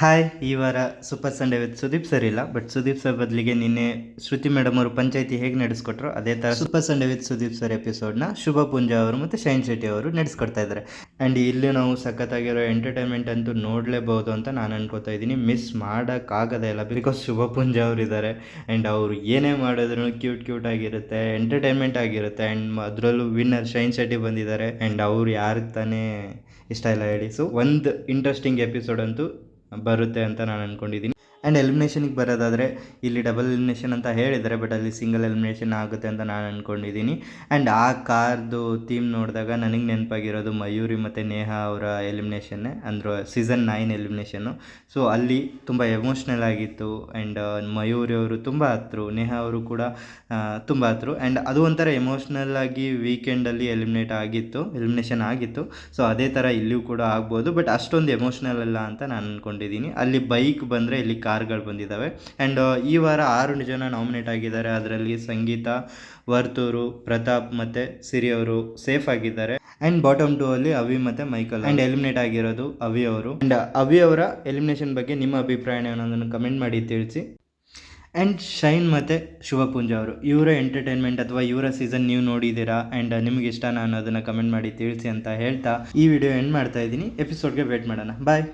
Hi, ಈ ವಾರ super Sunday with Sudeep sir ಇಲ್ಲ ಬಟ್ ಸುದೀಪ್ ಸರ್ ಬದಲಿಗೆ ನಿನ್ನೆ ಶ್ರುತಿ ಮೇಡಮ್ ಅವರು ಪಂಚಾಯತಿ ಹೇಗೆ ನಡೆಸ್ಕೊಟ್ರು ಅದೇ ಥರ super Sunday with Sudeep sir ಎಪಿಸೋಡ್ನ Shubha Poonja ಅವರು ಮತ್ತು ಶೈನ್ ಶೆಟ್ಟಿ ಅವರು ನಡೆಸ್ಕೊಡ್ತಾ ಇದ್ದಾರೆ. ಆ್ಯಂಡ್ ಇಲ್ಲಿ ನಾವು ಸಖತ್ತಾಗಿರೋ ಎಂಟರ್ಟೈನ್ಮೆಂಟ್ ಅಂತೂ ನೋಡಲೇಬಹುದು ಅಂತ ನಾನು ಅನ್ಕೋತಾ ಇದ್ದೀನಿ. ಮಿಸ್ ಮಾಡೋಕ್ಕಾಗದೇ ಇಲ್ಲ ಬಿಕಾಸ್ ಶುಭ ಪೂಂಜಾ ಅವರು ಇದ್ದಾರೆ. ಆ್ಯಂಡ್ ಅವರು ಏನೇ ಮಾಡಿದ್ರು ಕ್ಯೂಟ್ ಕ್ಯೂಟ್ ಆಗಿರುತ್ತೆ ಎಂಟರ್ಟೈನ್ಮೆಂಟ್ ಆಗಿರುತ್ತೆ. ಆ್ಯಂಡ್ ಅದರಲ್ಲೂ ವಿನ್ನರ್ ಶೈನ್ ಶೆಟ್ಟಿ ಬಂದಿದ್ದಾರೆ. ಆ್ಯಂಡ್ ಅವ್ರು ಯಾರಿಗೆ ತಾನೇ ಇಷ್ಟ ಇಲ್ಲ ಹೇಳಿ. ಸೊ ಒಂದು ಇಂಟ್ರೆಸ್ಟಿಂಗ್ ಎಪಿಸೋಡ್ ಅಂತೂ ಬರುತ್ತೆ ಅಂತ ನಾನು ಅಂದ್ಕೊಂಡಿದ್ದೀನಿ ಆ್ಯಂಡ್ ಎಲಿಮಿನೇಷನಿಗೆ ಬರೋದಾದರೆ ಇಲ್ಲಿ ಡಬಲ್ ಎಲಿಮಿನೇಷನ್ ಅಂತ ಹೇಳಿದರೆ ಬಟ್ ಅಲ್ಲಿ ಸಿಂಗಲ್ ಎಲಿಮಿನೇಷನ್ ಆಗುತ್ತೆ ಅಂತ ನಾನು ಅಂದ್ಕೊಂಡಿದ್ದೀನಿ ಆ್ಯಂಡ್ ಆ ಕಾರ್ದು ಥೀಮ್ ನೋಡಿದಾಗ ನನಗೆ ನೆನಪಾಗಿರೋದು ಮಯೂರಿ ಮತ್ತು ನೇಹ ಅವರ ಎಲಿಮಿನೇಷನ್ನೇ ಅಂದರೆ ಸೀಸನ್ ನೈನ್ ಎಲಿಮಿನೇಷನ್ನು ಸೊ ಅಲ್ಲಿ ತುಂಬ ಎಮೋಷ್ನಲ್ ಆಗಿತ್ತು ಆ್ಯಂಡ್ ಮಯೂರಿ ಅವರು ತುಂಬ ಹತ್ರು, ನೇಹ ಅವರು ಕೂಡ ತುಂಬ ಹತ್ರು. ಆ್ಯಂಡ್ ಅದು ಒಂಥರ ಎಮೋಷ್ನಲ್ ಆಗಿ ವೀಕೆಂಡಲ್ಲಿ ಎಲಿಮಿನೇಟ್ ಆಗಿತ್ತು ಎಲಿಮಿನೇಷನ್ ಆಗಿತ್ತು. ಸೊ ಅದೇ ಥರ ಇಲ್ಲಿಯೂ ಕೂಡ ಆಗ್ಬೋದು ಬಟ್ ಅಷ್ಟೊಂದು ಎಮೋಷ್ನಲ್ ಅಲ್ಲ ಅಂತ ನಾನು ಅಂದ್ಕೊಂಡಿದ್ದೀನಿ ಅಲ್ಲಿ ಬೈಕ್ ಬಂದರೆ ಇಲ್ಲಿ ಕಾರ್ಗಳು ಬಂದಿದ್ದಾವೆ. ಆ್ಯಂಡ್ ಈ ವಾರ ಆರು ಜನ ನಾಮಿನೇಟ್ ಆಗಿದ್ದಾರೆ. ಅದರಲ್ಲಿ ಸಂಗೀತ, ವರ್ತೂರು, ಪ್ರತಾಪ್ ಮತ್ತು ಸಿರಿ ಅವರು ಸೇಫ್ ಆಗಿದ್ದಾರೆ. ಆ್ಯಂಡ್ ಬಾಟಮ್ ಟೂ ಅಲ್ಲಿ ಅವಿ ಮತ್ತು ಮೈಕಲ್ ಆ್ಯಂಡ್ ಎಲಿಮಿನೇಟ್ ಆಗಿರೋದು ಅವಿ ಅವರು. ಆ್ಯಂಡ್ ಅವಿ ಅವರ ಎಲಿಮಿನೇಷನ್ ಬಗ್ಗೆ ನಿಮ್ಮ ಅಭಿಪ್ರಾಯ ಅನ್ನೋದನ್ನು ಕಮೆಂಟ್ ಮಾಡಿ ತಿಳಿಸಿ. ಆ್ಯಂಡ್ ಶೈನ್ ಮತ್ತು ಶುಭಪುಂಜ ಅವರು. ಇವರ ಎಂಟರ್ಟೈನ್ಮೆಂಟ್ ಅಥವಾ ಇವರ ಸೀಸನ್ ನೀವು ನೋಡಿದ್ದೀರಾ? ಆ್ಯಂಡ್ ನಿಮಗೆ ಇಷ್ಟನಾ ಅನ್ನೋದನ್ನು ಕಮೆಂಟ್ ಮಾಡಿ ತಿಳಿಸಿ ಅಂತ ಹೇಳ್ತಾ ಈ ವಿಡಿಯೋ ಎಂಡ್ ಮಾಡ್ತಾ ಇದ್ದೀನಿ. ಎಪಿಸೋಡ್ಗೆ ವೇಟ್ ಮಾಡೋಣ. ಬಾಯ್